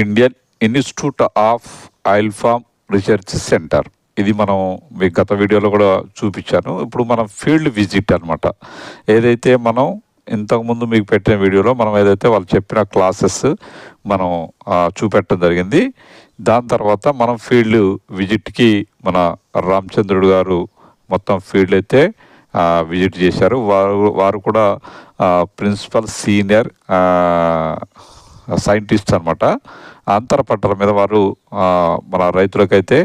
Indian Institute of Oil Palm Research Centre ఇది మనం మీ గత వీడియోలో కూడా చూపించాను. ఇప్పుడు మనం ఫీల్డ్ విజిట్ అనమాట ఏదైతే మనం ఇంతకుముందు మీకు పెట్టిన వీడియోలో మనం ఏదైతే వాళ్ళు చెప్పిన క్లాసెస్ మనం చూపెట్టడం జరిగింది. దాని తర్వాత మనం ఫీల్డ్ విజిట్కి మన రామచంద్రుడు గారు మొత్తం ఫీల్డ్ అయితే విజిట్ చేశారు. వారు వారు కూడా ప్రిన్సిపల్ సీనియర్ సైంటిస్ట్ అనమాట అంతర పంటల మీద వారు మన రైతులకైతే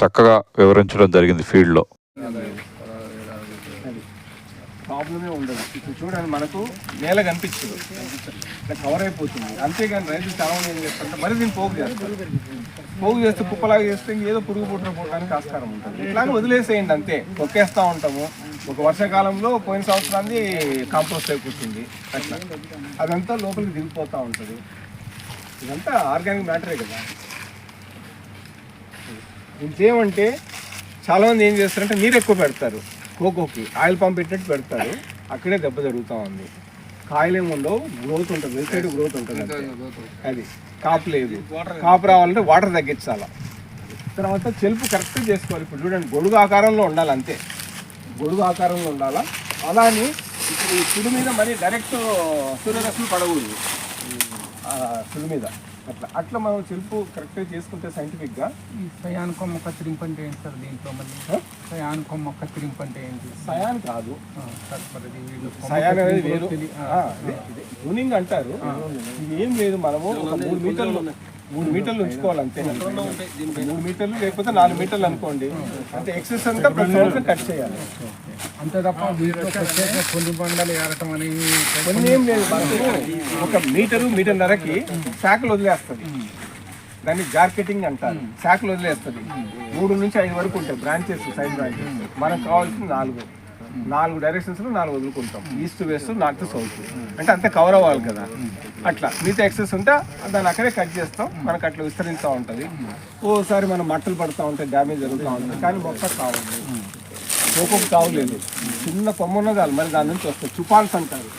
చక్కగా వివరించడం జరిగింది ఫీల్డ్లో. ప్రాబ్లమే ఉండదు. ఇప్పుడు చూడండి మనకు నేల కనిపించదు ఇట్లా కవర్ అయిపోతుంది. అంతేగాని రైతులు చాలా మంది ఏం చేస్తారంటే మరి దీన్ని పోగు చేస్తారు. పోగు చేస్తే కుప్పలాగా చేస్తే ఏదో పురుగు పుట్టిన పోవడానికి ఆస్కారం ఉంటుంది. ఇట్లాగే వదిలేసేయండి అంతే. ఒక్కేస్తూ ఉంటాము. ఒక వర్షాకాలంలో పోయిన సంవత్సరాన్ని కాంపోస్ట్ అయిపోతుంది అట్లా. అదంతా లోపలికి దిగిపోతూ ఉంటుంది. ఇదంతా ఆర్గానిక్ మ్యాటరే కదా. ఇంకేమంటే చాలామంది ఏం చేస్తారంటే నీరు ఎక్కువ పెడతారు. కోకోకి ఆయిల్ పంప్ పెట్టినట్టు పెడతారు. అక్కడే దెబ్బ జరుగుతూ ఉంది. కాయలేముండవు గ్రోత్ ఉంటుంది. వెబ్సైట్ గ్రోత్ ఉంటుంది అది. కాపు లేదు. కాపు రావాలంటే వాటర్ తగ్గించాలా. తర్వాత చెలుపు కరెక్ట్గా చేసుకోవాలి. ఇప్పుడు చూడండి గొడుగు ఆకారంలో ఉండాలి అంతే గొడుగు ఆకారంలో ఉండాలా? అలా అని ఇప్పుడు ఈ సుడి మీద మరి డైరెక్ట్ సూర్యరశ్మి పడకూడదు. సుడి మీద. అట్లా. అట్లా మనం చెలుపు కరెక్ట్గా చేసుకుంటే సైంటిఫిక్గా ఈ సయాన్ కొమ్మ కత్తిరింపు అంటే ఏంటి సార్ దీంట్లో మళ్ళీ? సయాన్ కొమ్మ కత్తిరింపు అంటే ఏంటి? సయాన్ కాదు. సయాన్ అనేది వేరు. ట్యూనింగ్ అంటారు. ఏం లేదు మనము ఒక మూడు మీటర్లు మూడు మీటర్లు ఉంచుకోవాలి అంతే. మూడు మీటర్లు లేకపోతే నాలుగు మీటర్లు అనుకోండి. అంటే ఎక్సెస్ అంతా ప్రతి సంవత్సరం కట్ చేయాలి. అంతే తప్ప కొన్ని బండలు ఏరటం అనేవి కొన్ని ఏం లేదు ఒక మీటరు మీటర్న్నరకి శాఖలు వదిలేస్తుంది. దాన్ని జార్కెటింగ్ అంటారు. శాఖలు వదిలేస్తుంది. మూడు నుంచి ఐదు వరకు ఉంటాయి బ్రాంచెస్ సైడ్ బ్రాంచెస్. మనకు కావాల్సింది నాలుగు. నాలుగు డైరెక్షన్స్లో నాలుగు వదులుకుంటాం. East west north south. అంటే అంతే కవర్ అవ్వాలి కదా. అట్లా. మిగతా ఎక్సెస్ ఉంటే దాన్ని అక్కడే కట్ చేస్తాం. మనకు అట్లా విస్తరిస్తూ ఉంటుంది. ఓసారి మనం మట్టలు పడుతూ ఉంటాయి డ్యామేజ్ జరుగుతూ ఉంటుంది. కానీ మొక్క కావాలి కోకొక కావలేదు చిన్న కొమ్మ ఉన్నది మరి దాని నుంచి వస్తాయి. చుపాల్స్ అంటారు.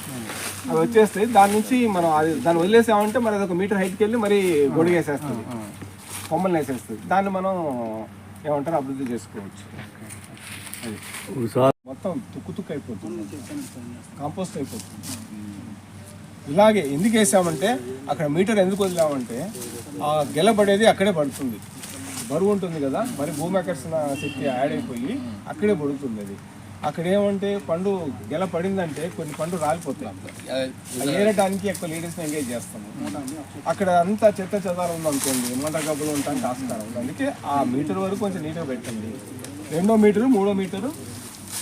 అవి వచ్చేస్తాయి. దాని నుంచి మనం అది దాన్ని వదిలేసామంటే మరి అది ఒక మీటర్ హైట్కి వెళ్ళి మరి గొడిగేసేస్తుంది. కొమ్మలు వేసేస్తుంది. దాన్ని మనం ఏమంటారు అభివృద్ధి చేసుకోవచ్చు. మొత్తం తుక్కు తుక్కు అయిపోతుంది. కాంపోస్ట్ అయిపోతుంది. ఇలాగే ఎందుకు వేసామంటే అక్కడ మీటర్ ఎందుకు వదిలామంటే ఆ గెలబడేది అక్కడే పడుతుంది. బరువు ఉంటుంది కదా మరి భూమి ఆకర్షణ శక్తి యాడ్ అయిపోయి అక్కడే పడుతుంది అది అక్కడ ఏమంటే పండు గెల పడిందంటే కొన్ని పండు రాలిపోతాయి. ఏరడానికి ఎక్కువ లేడీస్ని ఎంగేజ్ చేస్తాము. అక్కడ అంతా చెత్త చెదారం ఉందనుకోండి మంట గబ్బులు ఉంటానికి ఆస్కారం ఉంది అందుకే ఆ మీటర్ వరకు కొంచెం నీట్గా పెట్టండి. రెండో మీటరు మూడో మీటరు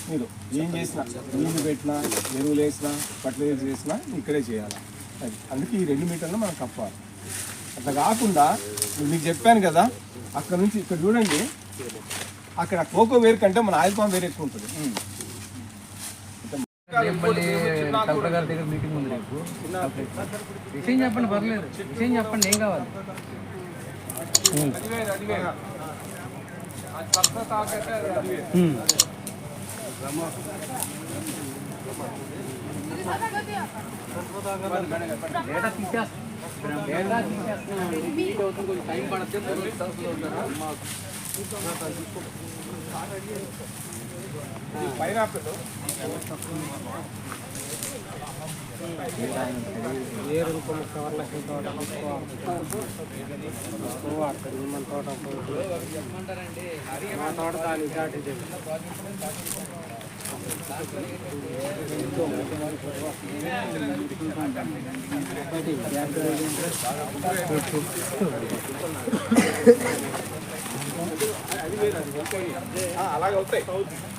మీరు ఏం చేసినా నీళ్ళు పెట్టినా ఎరువులు వేసినా ఫర్టిలైజర్ చేసినా ఇక్కడే చేయాలి. అది అందుకే ఈ రెండు మీటర్లు మనం కప్పాలి. అట్లా కాకుండా మీకు చెప్పాను కదా అక్కడ నుంచి ఇక్కడ చూడండి అక్కడ కోకో వేరు కంటే మన ఆయిల్ పామ్ వేరు ఎక్కువ ఉంటుంది. విషయం చెప్పండి పర్లేదు. విషయం చెప్పండి ఏం కావాలి? పైనాపిల్ ఏరు కొన్ని కవర్లకి తోట మన తోట మా తోట దాని దాటి ファンディーバー。ఆ, అలాగే అవుతాయి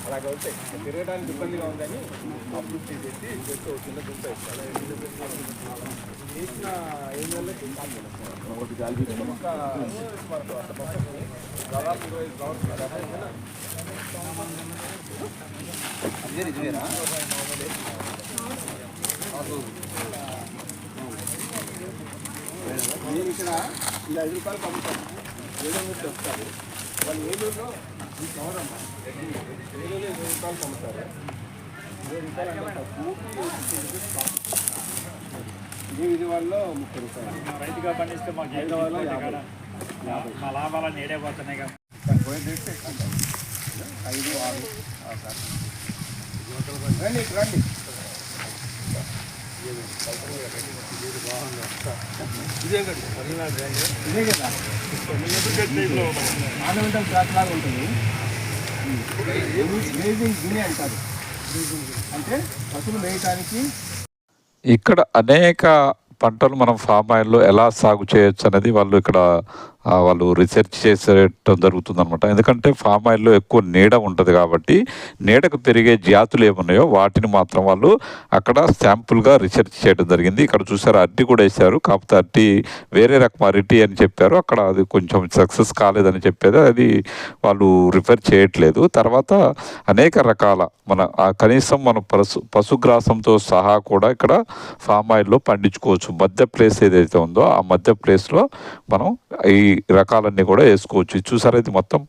అలాగే అవుతాయి తిరగడానికి ఇబ్బందిగా ఉందని అప్పుడు తీసేసి జస్ట్ చిన్న వేస్తారు. వేసిన ఏం నెలలకి ఒకటి గాలి దాదాపు ఇరవై ఐదు సంవత్సరాలు నేను ఇక్కడ ఇది ఐదు రూపాయలు అమ్ముతాను ఏదో నుంచి వస్తారు వాళ్ళు ఏలూరులో ఈ ఏలూరులో ఇరవై రూపాయలు అమ్ముతారు ఇరవై రూపాయలు అంటే తక్కువ, పూర్తి ఫిఫ్టీ రూపీస్ కాస్ట్. మీ విజయవాడలో ముప్పై రూపాయలు రైతుగా పండిస్తే మాకు హైదరాబాద్లో యాభై మా లాభాలు ఏడైపోతున్నాయి కదా పోయిన రేట్స్ ఎక్కువ ఉంటాయి. ఐదు ఆరు. రండి రండి ఇదే కదా ఆర్నమెంటల్ లాగా ఉంటుంది అంటారు అంటే పశువులు ఇక్కడ అనేక పంటలు మనం ఫామ్ ఆయిల్లో ఎలా సాగు చేయొచ్చు అనేది వాళ్ళు ఇక్కడ వాళ్ళు రీసెర్చ్ చేసేయటం జరుగుతుంది అనమాట ఎందుకంటే ఫామ్ ఆయిల్లో ఎక్కువ నీడ ఉంటుంది కాబట్టి నీడకు పెరిగే జాతులు ఏమున్నాయో వాటిని మాత్రం వాళ్ళు అక్కడ శాంపుల్గా రీసెర్చ్ చేయడం జరిగింది. ఇక్కడ చూసారు అరటి కూడా వేశారు. కాకపోతే అరటి వేరే రకం అరటి అని చెప్పారు. అక్కడ అది కొంచెం సక్సెస్ కాలేదని చెప్పేది. అది వాళ్ళు రిఫర్ చేయట్లేదు. తర్వాత అనేక రకాల మన ఆ కనీసం మన పశు పశుగ్రాసంతో సహా కూడా ఇక్కడ ఫామ్ ఆయిల్లో పండించుకోవచ్చు. మధ్య ప్లేస్ ఏదైతే ఉందో ఆ మధ్య ప్లేస్లో మనం ఈ రకాలన్నీ కూడా వేసుకోవచ్చు. చూసారా? ఇది మొత్తం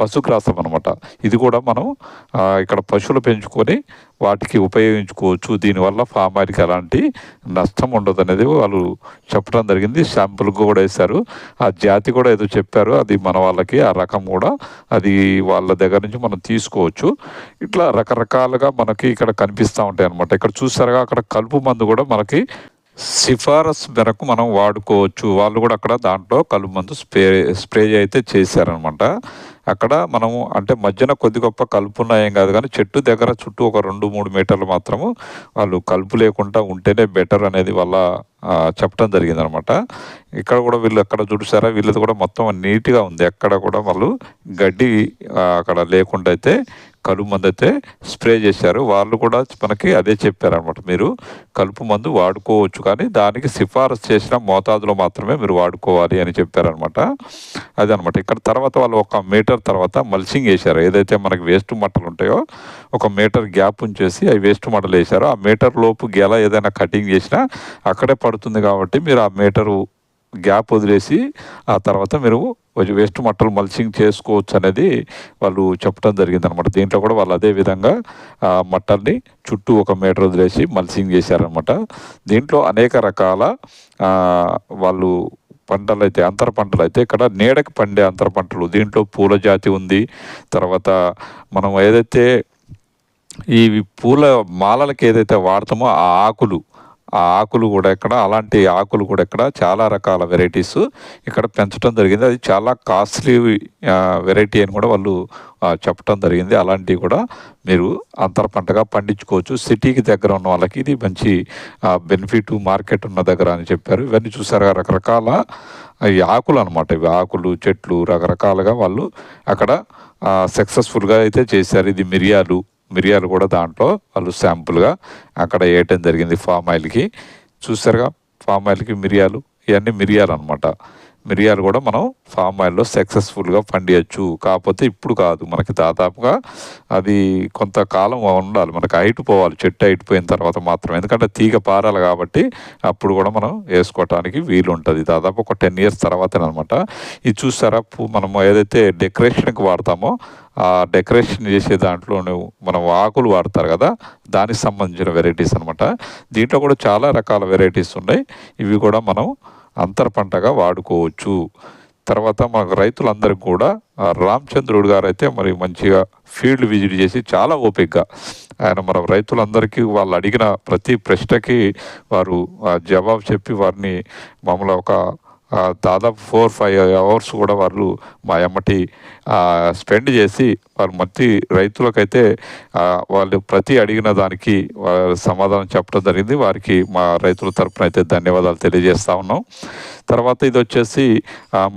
పశుగ్రాసం అనమాట ఇది కూడా మనం ఇక్కడ పశువులు పెంచుకొని వాటికి ఉపయోగించుకోవచ్చు. దీనివల్ల ఫామ్ ఆయిల్కి ఎలాంటి నష్టం ఉండదు అనేది వాళ్ళు చెప్పడం జరిగింది. శాంపుల్ కూడా వేశారు. ఆ జాతి కూడా ఏదో చెప్పారు. అది మన వాళ్ళకి ఆ రకం కూడా అది వాళ్ళ దగ్గర నుంచి మనం తీసుకోవచ్చు. ఇట్లా రకరకాలుగా మనకి ఇక్కడ కనిపిస్తూ ఉంటాయి అనమాట ఇక్కడ చూసారుగా అక్కడ కలుపు మందు కూడా మనకి సిఫారసు మేరకు మనం వాడుకోవచ్చు. వాళ్ళు కూడా అక్కడ దాంట్లో కలుపు మందు స్ప్రే స్ప్రే అయితే చేశారనమాట అక్కడ మనము అంటే మధ్యన కొద్ది గొప్ప కలుపు ఉన్నాయేం కాదు కానీ చెట్టు దగ్గర చుట్టూ ఒక రెండు మూడు మీటర్లు మాత్రము వాళ్ళు కలుపు లేకుండా ఉంటేనే బెటర్ అనేది వాళ్ళ చెప్పడం జరిగింది అనమాట ఇక్కడ కూడా వీళ్ళు అక్కడ చూసారా? వీళ్ళది కూడా మొత్తం నీట్గా ఉంది. ఎక్కడ కూడా వాళ్ళు గడ్డి అక్కడ లేకుండా అయితే కలుపు మందు అయితే స్ప్రే చేశారు. వాళ్ళు కూడా మనకి అదే చెప్పారనమాట మీరు కలుపు మందు వాడుకోవచ్చు కానీ దానికి సిఫారసు చేసిన మోతాదులో మాత్రమే మీరు వాడుకోవాలి అని చెప్పారనమాట అదనమాట ఇక్కడ తర్వాత వాళ్ళు ఒక మీటర్ తర్వాత మల్చింగ్ వేశారు. ఏదైతే మనకి వేస్ట్ మట్టలు ఉంటాయో ఒక మీటర్ గ్యాప్ ఉంచేసి అవి వేస్ట్ మట్టలు వేశారు. ఆ మీటర్ లోపు గెల ఏదైనా కటింగ్ చేసినా అక్కడే పడుతుంది కాబట్టి మీరు ఆ మీటరు గ్యాప్ వదిలేసి ఆ తర్వాత మీరు వేస్ట్ మట్టలు మల్చింగ్ చేసుకోవచ్చు అనేది వాళ్ళు చెప్పడం జరిగింది అనమాట దీంట్లో కూడా వాళ్ళు అదే విధంగా ఆ మట్టల్ని చుట్టూ ఒక మీటర్ వదిలేసి మల్చింగ్ చేశారనమాట. దీంట్లో అనేక రకాల వాళ్ళు పంటలు అయితే అంతర పంటలు అయితే ఇక్కడ నీడకి పండే అంతర పంటలు. దీంట్లో పూల జాతి ఉంది. తర్వాత మనం ఏదైతే ఈ పూల మాలలకి ఏదైతే వాడతామో ఆ ఆకులు ఆ ఆకులు కూడా ఇక్కడ అలాంటి ఆకులు కూడా ఇక్కడ చాలా రకాల వెరైటీస్ ఇక్కడ పెంచడం జరిగింది. అది చాలా కాస్ట్లీ వెరైటీ అని కూడా వాళ్ళు చెప్పడం జరిగింది. అలాంటివి కూడా మీరు అంతర పంటగా పండించుకోవచ్చు. సిటీకి దగ్గర ఉన్న వాళ్ళకి ఇది మంచి బెనిఫిట్ మార్కెట్ ఉన్న దగ్గర అని చెప్పారు. ఇవన్నీ చూసారు రకరకాల ఈ ఆకులు అనమాట ఇవి. ఆకులు చెట్లు రకరకాలుగా వాళ్ళు అక్కడ సక్సెస్ఫుల్గా అయితే చేశారు. ఇది మిరియాలు మిరియాలు కూడా దాంట్లో వాళ్ళు శాంపుల్గా అక్కడ వేయటం జరిగింది ఫామ్ ఆయిల్కి. చూసారుగా? ఫామ్ ఆయిల్కి మిరియాలు ఇవన్నీ మిరియాలు అనమాట మిరియాలు కూడా మనం ఫామ్ ఆయిల్లో సక్సెస్ఫుల్గా పండియచ్చు. కాకపోతే ఇప్పుడు కాదు. మనకి దాదాపుగా అది కొంతకాలం ఉండాలి. మనకి హైట్ పోవాలి చెట్టు హైట్ పోయిన తర్వాత మాత్రం ఎందుకంటే తీగ పారాలి కాబట్టి అప్పుడు కూడా మనం వేసుకోవటానికి వీలు ఉంటుంది దాదాపు ఒక టెన్ ఇయర్స్ తర్వాతనే అనమాట ఇది చూసారా? మనం ఏదైతే డెకరేషన్కి వాడతామో ఆ డెకరేషన్ చేసే దాంట్లో మనం ఆకులు వాడతారు కదా? దానికి సంబంధించిన వెరైటీస్ అనమాట దీంట్లో కూడా చాలా రకాల వెరైటీస్ ఉన్నాయి. ఇవి కూడా మనం అంతర పంటగా వాడుకోవచ్చు. తర్వాత మాకు రైతులందరికీ కూడా రామచంద్రుడు గారు అయితే మరి మంచిగా ఫీల్డ్ విజిట్ చేసి చాలా ఓపిక్గా ఆయన మన రైతులందరికీ వాళ్ళు అడిగిన ప్రతి ప్రశ్నకి వారు ఆ జవాబు చెప్పి వారిని మమ్మల్ని ఒక దాదాపు ఫోర్ ఫైవ్ అవర్స్ కూడా వాళ్ళు మా ఎమ్మటి స్పెండ్ చేసి వారు మట్టి రైతులకైతే వాళ్ళు ప్రతి అడిగిన దానికి వారు సమాధానం చెప్పడం జరిగింది. వారికి మా రైతుల తరపున అయితే ధన్యవాదాలు తెలియజేస్తా ఉన్నాం. తర్వాత ఇది వచ్చేసి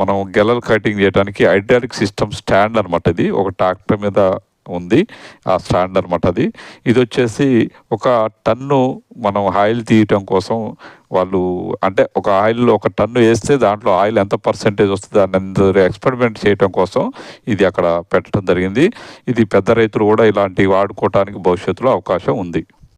మనం గెలలు కటింగ్ చేయడానికి హైడ్రాలిక్ సిస్టమ్ స్టాండ్ అనమాట ఇది. ఒక ట్రాక్టర్ మీద ఉంది ఆ స్టాండ్ అనమాట అది. ఇది వచ్చేసి ఒక టన్ను మనం ఆయిల్ తీయటం కోసం వాళ్ళు అంటే ఒక ఆయిల్ ఒక టన్ను వేస్తే దాంట్లో ఆయిల్ ఎంత పర్సెంటేజ్ వస్తుంది అని ఎక్స్పెరిమెంట్ చేయటం కోసం ఇది అక్కడ పెట్టడం జరిగింది. ఇది పెద్ద రైతులు కూడా ఇలాంటివి వాడుకోవటానికి భవిష్యత్తులో అవకాశం ఉంది.